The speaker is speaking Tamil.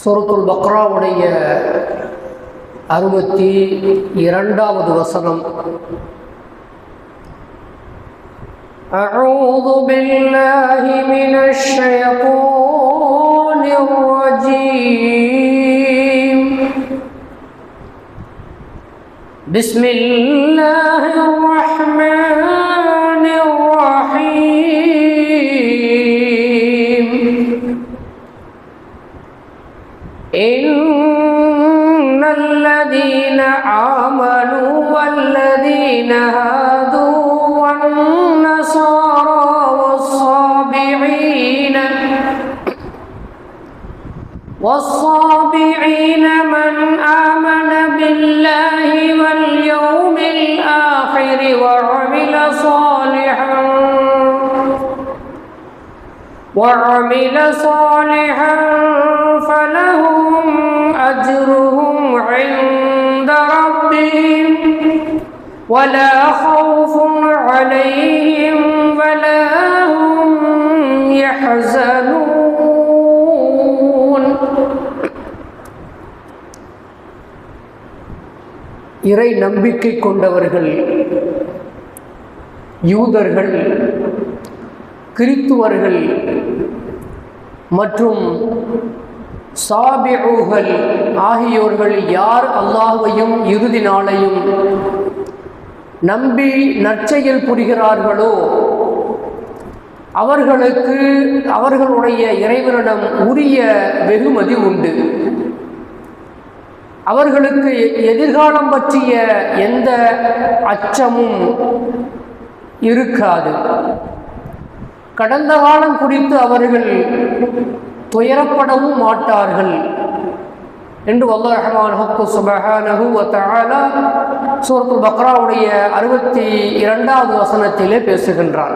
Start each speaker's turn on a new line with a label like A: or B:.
A: சூரத்துல் பக்ராவுடைய அறுபத்தி இரண்டாவது வசனம்
B: أعوذ بالله من الشيطان الرجيم بسم الله الرحمن إن الذين آمنوا والذين هادوا والنصارى والصابعين والصابعين من آمن بالله وعمل صالحا فلهم أجرهم عند ربهم ولا خوف عليهم ولا هم يحزنون
A: இறை நம்பிக்கை கொண்டவர்கள் யூதர்கள் கிறித்துவர்கள் மற்றும் சாபிஊகள் ஆகியோர்கள் யார் அல்லாஹையும் இறுதி நாளையும் நம்பி நற்செயல் புரிகிறார்களோ அவர்களுக்கு அவர்களுடைய இறைவனிடம் உரிய வெகுமதி உண்டு. அவர்களுக்கு எதிர்காலம் பற்றிய எந்த அச்சமும் இருக்காது. கடந்த காலம் குறித்து அவர்கள் துயரப்படவும் மாட்டார்கள். என்று வல்ல ரஹ்மான் ஹக்கு சுபஹானஹு பக்ராவுடைய அறுபத்தி இரண்டாவது வசனத்திலே பேசுகின்றார்